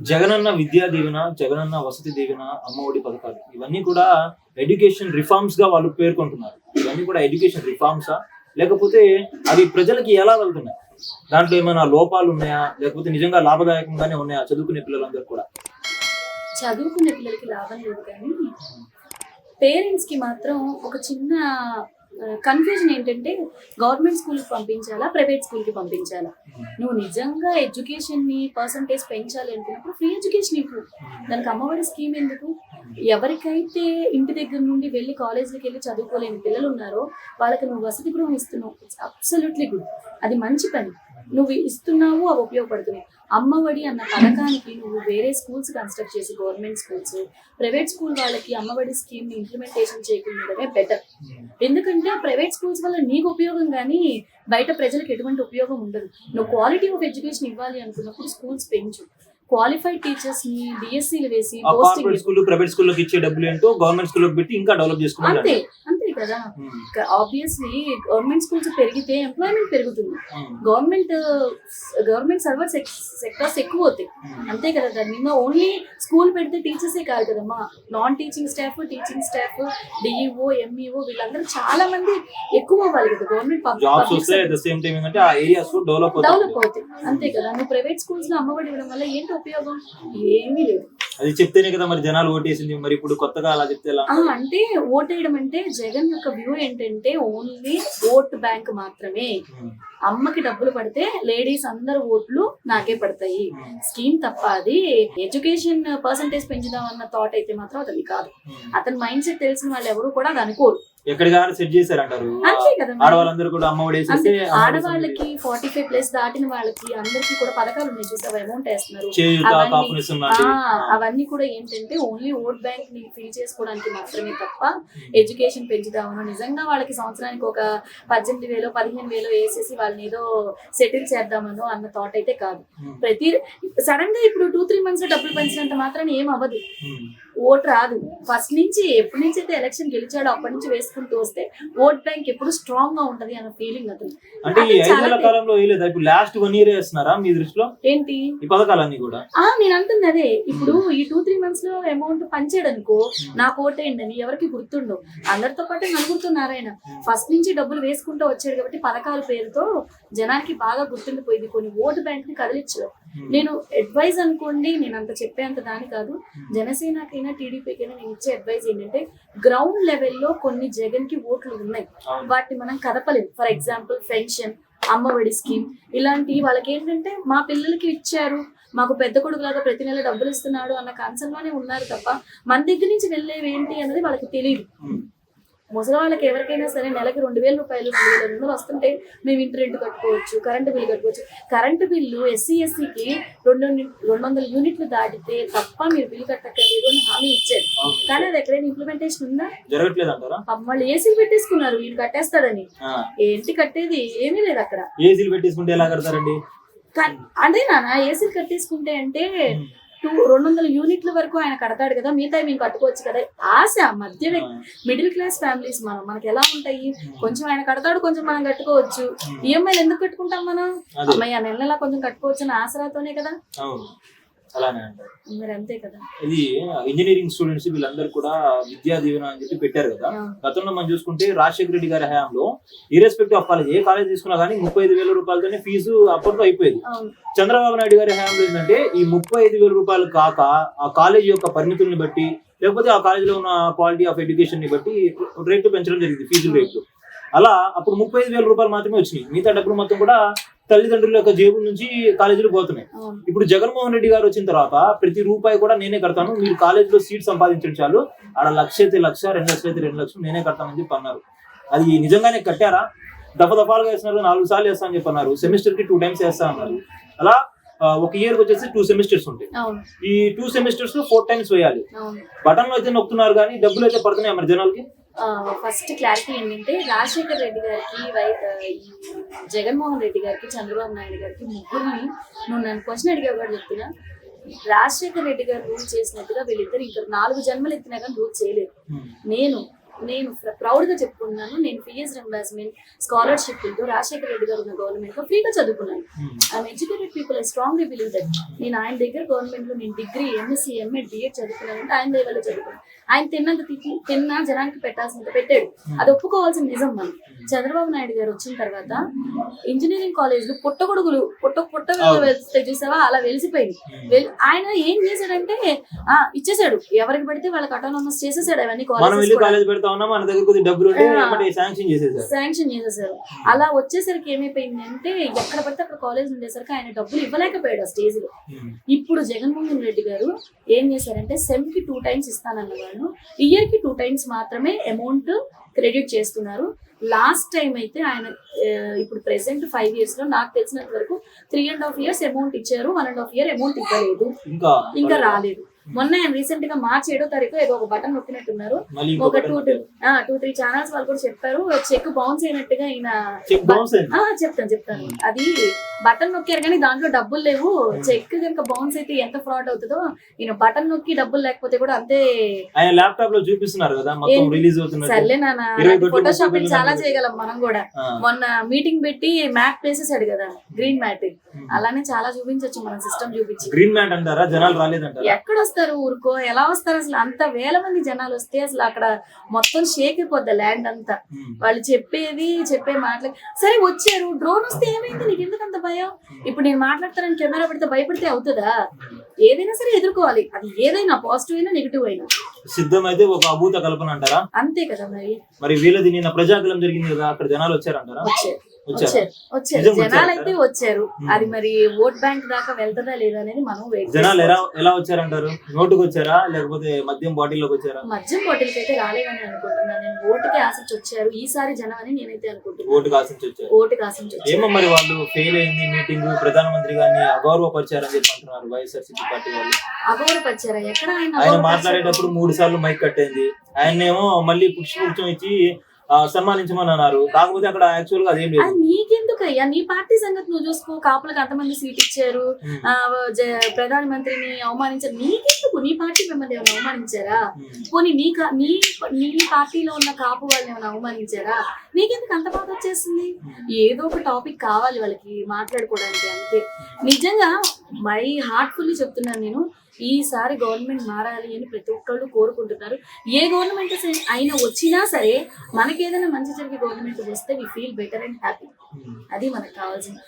జగనన్న విద్యా దీవెన జగనన్న వసతి దీవెన అమ్మఒడి పథకాలు. ఇవన్నీ కూడా ఎడ్యుకేషన్ రిఫార్మ్స్గా వాళ్ళు పేర్కొంటున్నారు. ఇవన్నీ కూడా ఎడ్యుకేషన్ రిఫార్మ్సా లేకపోతే అవి ప్రజలకి ఎలా వెళ్తున్నాయి? దాంట్లో ఏమైనా లోపాలు ఉన్నాయా? లేకపోతే నిజంగా లాభదాయకంగానే ఉన్నాయా చదువుకునే పిల్లలందరూ కూడా? చదువుకునే పిల్లలకి లాభం లేదు కానీ పేరెంట్స్కి మాత్రం ఒక చిన్న కన్ఫ్యూజన్ ఏంటంటే గవర్నమెంట్ స్కూల్కి పంపించాలా ప్రైవేట్ స్కూల్కి పంపించాలా? నువ్వు నిజంగా ఎడ్యుకేషన్ని పర్సంటేజ్ పెంచాలి అనుకున్నప్పుడు ఫ్రీ ఎడ్యుకేషన్ ఇవ్వు. దానికి అమ్మఒడి స్కీమ్ ఎందుకు? ఎవరికైతే ఇంటి దగ్గర నుండి వెళ్ళి కాలేజీకి వెళ్ళి చదువుకోలేని పిల్లలు ఉన్నారో వాళ్ళకి నువ్వు వసతి గృహం ఇస్తున్నావు. ఇట్స్ అబ్సల్యూట్లీ గుడ్ అది మంచి పని. నువ్వు ఇస్తున్నావు అవి ఉపయోగపడుతున్నాయి. అమ్మఒడి అన్న పథకానికి నువ్వు వేరే స్కూల్స్ కన్స్ట్రక్ట్ చేసి గవర్నమెంట్ స్కూల్స్ ప్రైవేట్ స్కూల్ వాళ్ళకి అమ్మఒడి స్కీమ్ని ఇంప్లిమెంటేషన్ చేయకుండా బెటర్ ఎందుకంటే ప్రైవేట్ స్కూల్స్ వల్ల నీకు ఉపయోగం కానీ బయట ప్రజలకు ఎటువంటి ఉపయోగం ఉండదు. నువ్వు క్వాలిటీ ఆఫ్ ఎడ్యుకేషన్ ఇవ్వాలి అనుకున్నప్పుడు స్కూల్స్ పెంచు. క్వాలిఫైడ్ టీచర్స్ని డిఎస్సీలు వేసి పోస్టింగ్ స్కూల్ ప్రైవేట్ స్కూల్లోకి ఇచ్చే డబ్బులు ఏంటో గవర్నమెంట్ స్కూల్లోకి పెట్టి ఇంకా డెవలప్ అంతే అంతే. కదా? ఆబ్వియస్లీ గవర్నమెంట్ స్కూల్స్ పెరిగితే ఎంప్లాయ్మెంట్ పెరుగుతుంది. గవర్నమెంట్ గవర్నమెంట్ సర్వర్ సెక్టర్స్ ఎక్కువ అవుతాయి అంతే కదా దాని మీద ఓన్లీ స్కూల్ పెడితే టీచర్సే కాదు కదమ్మా. Non teaching staff teaching staff DEO MEO వీళ్ళందరూ చాలా మంది ఎక్కువ అవ్వాలి కదా గవర్నమెంట్ డెవలప్ అవుతాయి. అంతే కదా నువ్వు ప్రైవేట్ స్కూల్స్లో అమ్మఒడి ఇవ్వడం వల్ల ఏంటి ఉపయోగం? ఏమీ లేదు. అది చెప్తేనే కదా మరి జనాలు ఓటేసింది మరి ఇప్పుడు కొత్తగా అలా చెప్తే అంటే ఓటేయడం అంటే జగన్ యొక్క వ్యూ ఏంటంటే ఓన్లీ ఓట్ బ్యాంక్ మాత్రమే. అమ్మకి డబ్బులు పడితే లేడీస్ అందరు ఓట్లు నాకే పడతాయి. స్కీమ్ తప్ప అది ఎడ్యుకేషన్ పర్సంటేజ్ పెంచుదాం అన్న థాట్ అయితే మాత్రం అతని కాదు. అతని మైండ్ సెట్ తెలిసిన వాళ్ళు ఎవరు కూడా అది అనుకోరు ఎక్కడికి సెట్ కదా మరి. ఆడవాళ్ళందరూ కూడా అమ్మ ఒడి అంతే వేసేస్తే ఆడవాళ్ళకి ఫార్టీ ఫైవ్ ప్లస్ దాటిన వాళ్ళకి అందరికి కూడా పథకాలు ఉన్నాయి చూసావు? అమౌంట్ వేస్తున్నారు. అవన్నీ- కూడా ఏంటంటే ఓన్లీ ఓట్ బ్యాంక్ని ఫిల్ చేసుకోవడానికి మాత్రమే తప్ప ఎడ్యుకేషన్ పెంచుదామను. నిజంగా వాళ్ళకి సంవత్సరానికి ఒక పద్దెనిమిది వేలు పదిహేను వేలు వేసేసి వాళ్ళని ఏదో సెటిల్ చేద్దామనో అన్న థాట్ అయితే కాదు. ప్రతి సడన్గా ఇప్పుడు టూ త్రీ మంత్స్ డబ్బులు పెంచినంత మాత్రాన్ని ఏం అవ్వదు. ఓట్ రాదు. ఫస్ట్ నుంచి ఎప్పటి నుంచి అయితే ఎలక్షన్ గెలిచాడో అప్పటి నుంచి వేసుకుంటూ వస్తే ఓట్ బ్యాంక్ ఎప్పుడు స్ట్రాంగ్గా ఉంటది అన్న ఫీలింగ్ అతను. అంటే ఈ ఐదేళ్ళ కాలంలో వేయలేదా ఇప్పుడు లాస్ట్ వన్ ఇయర్ వేస్తున్నారా మీ దృష్టిలో? ఏంటి? ఈ పథకాలన్నీ కూడా. ఆ నేను అంటుంది అదే. ఇప్పుడు ఈ టూ త్రీ మంత్స్లో అమౌంట్ పంచాడు అనుకో నాకు ఓటేయండి అని ఎవరికి గుర్తుండవు. అందరితో పాటు నలుగురితో నారాయణ. ఫస్ట్ నుంచి డబ్బులు వేసుకుంటూ వచ్చాడు కాబట్టి పథకాల పేరుతో జనానికి బాగా గుర్తుండిపోయింది. కొన్ని ఓటు బ్యాంక్ని కదిలించారు నేను అడ్వైజ్ అనుకోండి నేను అంత చెప్పేంత దాని కాదు. జనసేనకైనా టీడీపీకైనా నేను ఇచ్చే అడ్వైజ్ ఏంటంటే గ్రౌండ్ లెవెల్లో కొన్ని జగన్కి ఓట్లు ఉన్నాయి. వాటిని మనం కదపలేం. For example pension Ammavodi scheme ఇలాంటివి వాళ్ళకి ఏంటంటే మా పిల్లలకి ఇచ్చారు. మాకు పెద్ద కొడుకులాగా ప్రతి నెల డబ్బులు ఇస్తున్నాడు అన్న కన్సర్న్లోనే ఉన్నారు తప్ప మన దగ్గర నుంచి వెళ్ళేవి ఏంటి అన్నది వాళ్ళకి తెలియదు ఉమ్. ముసలి వాళ్ళకి ఎవరికైనా సరే నెలకి రెండు వేల రూపాయలు రెండు వేల వందలు వస్తుంటే మేము ఇంటి రెంట్ కట్టుకోవచ్చు కరెంటు బిల్లు కట్టుకోవచ్చు. కరెంటు బిల్లు ఎస్సీ ఎస్సీకి రెండు రెండు వందల యూనిట్లు దాటితే తప్ప మీరు బిల్లు కట్టక్కర్లేదు అని హామీ ఇచ్చారు. కానీ అది ఎక్కడైనా ఇంప్లిమెంటేషన్ ఉందా? జరగట్లేదు అంటారా వాళ్ళు ఏసీలు పెట్టేసుకున్నారు వీళ్ళు కట్టేస్తాడని ఆ. ఏంటి కట్టేది? ఏమీ లేదు అక్కడ. ఏసీలు పెట్టేసుకుంటే ఎలా కడతారండి? అదే నాన్న ఏసీలు కట్టేసుకుంటే అంటే టూ రెండు వందల యూనిట్ల వరకు ఆయన కడతాడు కదా మిగతా మేము కట్టుకోవచ్చు కదా. ఆశ మధ్య మిడిల్ క్లాస్ ఫ్యామిలీస్ మనం. మనకి ఎలా ఉంటాయి? కొంచెం ఆయన కడతాడు కొంచెం మనం కట్టుకోవచ్చు. ఈఎంఐలు ఎందుకు కట్టుకుంటాం మనం? అదే. అమ్మాయి ఆ నెల నెలా కొంచెం కట్టుకోవచ్చు అని ఆసరాతోనే కదా. అలానే అంటారు. మరి అంతే కదా. ఇది ఇంజనీరింగ్ స్టూడెంట్స్ వీళ్ళందరూ కూడా విద్యా దీవెన అని చెప్పి పెట్టారు కదా. గతంలో మనం చూసుకుంటే రాజశేఖర రెడ్డి గారి హయాంలో ఇరెస్పెక్టివ్ ఆఫ్ కాలేజ్ ఏ కాలేజ్ తీసుకున్నా కానీ ముప్పై ఐదు వేల రూపాయలతోనే ఫీజు అప్పట్లో అయిపోయేది. చంద్రబాబు నాయుడు గారి హయాంలో ఏంటంటే ఈ ముప్పై ఐదు వేల రూపాయలు కాక ఆ కాలేజ్ యొక్క పరిమితుల్ని బట్టి లేకపోతే ఆ కాలేజీలో ఉన్న క్వాలిటీ ఆఫ్ ఎడ్యుకేషన్ని బట్టి రేట్లు పెంచడం జరిగింది ఫీజు రేట్లు. అలా అప్పుడు ముప్పై ఐదు వేల రూపాయలు మాత్రమే వచ్చినాయి. మిగతా డబ్బులు మొత్తం కూడా తల్లిదండ్రుల యొక్క జేబుల నుంచి కాలేజీలు పోతున్నాయి. ఇప్పుడు జగన్మోహన్ రెడ్డి గారు వచ్చిన తర్వాత ప్రతి రూపాయి కూడా నేనే కడతాను మీరు కాలేజీలో సీట్ సంపాదించడం చాలు. ఆడ లక్ష అయితే లక్ష రెండు లక్షలు అయితే రెండు లక్షలు నేనే కడతానని చెప్పి అన్నారు. అది నిజంగానే కట్టారా? దఫ దఫాలుగా వేస్తున్నారు నాలుగు సార్లు వేస్తా అని చెప్పి అన్నారు. సెమిస్టర్కి టూ టైమ్స్ వేస్తా అన్నారు. అలా ఒక ఇయర్ వచ్చేసి టూ సెమిస్టర్స్ ఉంటాయి. ఈ టూ సెమిస్టర్స్లో ఫోర్ టైమ్స్ వేయాలి. బటన్లు అయితే నొక్కుతున్నారు కానీ డబ్బులు అయితే పడుతున్నాయి మరి జనాలకి? ఫస్ట్ క్లారిటీ ఏంటంటే రాజశేఖర రెడ్డి గారికి వై జగన్మోహన్ రెడ్డి గారికి చంద్రబాబు నాయుడు గారికి ముగ్గురిని నువ్వు నన్ను క్వశ్చన్ అడిగా కూడా చెప్తున్నా రాజశేఖర రెడ్డి గారు రూల్ చేసినట్టుగా వీళ్ళిద్దరు ఇంకా నాలుగు జన్మలు ఎత్తినా కానీ రూల్ చేయలేరు నేను నేను ప్రౌడ్గా చెప్పుకున్నాను నేను రింబర్స్మెంట్ స్కాలర్షిప్తో రాజశేఖర రెడ్డి గారు ఉన్న గవర్నమెంట్లో ఫ్రీగా చదువుకున్నాను. I'm educated people I strongly believe that నేను ఆయన దగ్గర గవర్నమెంట్లో నేను డిగ్రీ ఎంఎస్సీ ఎంఎడ్ బిఎడ్ చదువుకున్నానంటే ఆయన దగ్గర చదువుకున్నాను. ఆయన తిన్నంత తిట్టి తిన్నా జనానికి పెట్టాల్సినంత పెట్టాడు. అది ఒప్పుకోవాల్సిన నిజం మనం. చంద్రబాబు నాయుడు గారు వచ్చిన తర్వాత ఇంజనీరింగ్ కాలేజ్లు పుట్టగొడుగులు పుట్ట పుట్ట. వెళ్తే చూసావా? అలా వెలిసిపోయింది. వెల్- ఆయన ఏం చేశాడంటే ఆ ఇచ్చేసాడు ఎవరికి పడితే వాళ్ళకి అటానమస్ చేసేసాడు అవన్నీ కాలేజ్ పెడతా. ఉన్నా మన దగ్గర కొద్దిగా డబ్బులు ఉంటే శాంక్షన్ చేసేసారు శాంక్షన్ చేసేసారు అలా వచ్చేసరికి ఏమైపోయింది అంటే ఎక్కడ పడితే అక్కడ కాలేజ్ ఉండేసరికి ఆయన డబ్బులు ఇవ్వలేకపోయాడు ఆ స్టేజ్లో. ఇప్పుడు జగన్మోహన్ రెడ్డి గారు ఏం చేశారంటే సెమ్కి టూ టైమ్స్ ఇస్తానన్నవాడు ఇయర్కి టూ టైమ్స్ మాత్రమే అమౌంట్ క్రెడిట్ చేస్తున్నారు. లాస్ట్ టైం అయితే ఆయన ఇప్పుడు ప్రెసెంట్ ఫైవ్ ఇయర్స్లో నాకు తెలిసినంత వరకు three and half years amount ఇచ్చారు one and half year amount ఇవ్వలేదు. ఇంకా రాలేదు. మొన్న ఆయన రీసెంట్గా మార్చ్ ఏడో తారీఖు ఏదో ఒక బటన్ నొక్కినట్టున్నారు. ఒక టూ టూ త్రీ ఛానల్స్ వాళ్ళు కూడా చెప్పారు. చెక్ బౌన్స్ అయినట్టుగా ఈయన చెప్తాను చెప్తాను. అది బటన్ నొక్కారు కానీ దాంట్లో డబ్బులు లేవు. చెక్ కనుక బౌన్స్ అయితే ఎంత ఫ్రాడ్ అవుతుందో ఈయన బటన్ నొక్కి డబ్బులు లేకపోతే కూడా అంతే ఆయన ల్యాప్టాప్లో చూపిస్తున్నారు కదా మొత్తం ఏంటి? రిలీజ్ అవుతున్నట్టు. సర్లే నాన్న ముప్పై చాలా చేయగలం మనం కూడా. మొన్న మీటింగ్ పెట్టి మ్యాప్ వేసేసాడు కదా గ్రీన్ మ్యాట్ అలానే చాలా చూపించొచ్చు మన సిస్టమ్ చూపించి. గ్రీన్ మ్యాట్ అంటారా? జనాలు రాలేదంటారా? ఎక్కడ వస్తారు ఊరుకో? ఎలా వస్తారు అసలు? అంత వేల మంది జనాలు వస్తే అసలు అక్కడ మొత్తం షేక్ అయిపోద్ది ల్యాండ్ అంతా. వాళ్ళు చెప్పేది చెప్పే మాటలు. సరే వచ్చారు. డ్రోన్ వస్తే ఏమైంది? నీకు ఎందుకు అంత భయం? ఇప్పుడు నేను మాట్లాడతానని కెమెరా పెడితే భయపడితే అవుతుందా? ఏదైనా సరే ఎదుర్కోవాలి. అది ఏదైనా పాజిటివ్ అయినా నెగిటివ్ అయినా. సిద్ధం అయితే ఒక అభూత కల్పన అంటారా? అంతే కదా మరి. మరి వీళ్ళది నిన్న ప్రజాకలం జరిగింది కదా అక్కడ జనాలు వచ్చారంటారా? వచ్చారు. వచ్చారా? జనాలు అయితే వచ్చారు. అది మరి ఓట్ బ్యాంక్ దాకా వెళ్తుందా లేదా అనేది మనం వెయిట్ జనాలు ఎలా ఎలా వచ్చారంటారు? నోటుకు వచ్చారా? లేకపోతే మద్యం బాటిల్లోకి వచ్చారా? మద్యం బాటిల్కి అయితే రాలేదని అనుకుంటున్నాను. నేను ఓటుకి ఆశించి వచ్చారు. ఈసారి జనం అని నేనైతే అనుకుంటున్నాను. ఓటుకు ఆశించి వచ్చారు. ఓటుకి ఆశించి వచ్చారు. ఏమో మరి వాళ్ళు ఫెయిల్ అయింది మీటింగ్ ప్రధానమంత్రి గారిని అగౌరవపరిచారని చెప్పి అంటున్నారు వైఎస్ఆర్సీపీ పార్టీ వాళ్ళు. అగౌరవపరిచారా? ఎక్కడ ఆయన? మాట్లాడేటప్పుడు మూడు సార్లు మైక్ కట్టేంది ఆయన్నేమో మళ్ళీ పుష్పగుచ్చం ఇచ్చి సన్మానించమని అన్నారు కాకపోతే అక్కడ యాక్చువల్గా అదేం లేదు. నీకెందుకు అయ్యా నీ పార్టీ సంగతి నువ్వు చూసుకో. కాపులకు అంతమంది సీట్ ఇచ్చారు. ప్రధానమంత్రిని అవమానించారు. నీకెందుకు? నీ పార్టీ మిమ్మల్ని ఏమైనా అవమానించారా. పోనీ నీ నీ నీ పార్టీలో ఉన్న కాపు వాళ్ళని ఏమైనా అవమానించారా? నీకెందుకు అంత బాధ వచ్చేసింది? ఏదో ఒక టాపిక్ కావాలి వాళ్ళకి మాట్లాడుకోవడానికి అంతే. నిజంగా మై హార్ట్ఫుల్లీ చెప్తున్నాను నేను. ఈసారి గవర్నమెంట్ మారాలి అని ప్రతి ఒక్కళ్ళు కోరుకుంటున్నారు. ఏ గవర్నమెంట్ అయినా వచ్చినా సరే మనకి ఏదైనా మంచి జరిగే గవర్నమెంట్ వస్తే we feel better and happy. అది మనకు కావాల్సింది.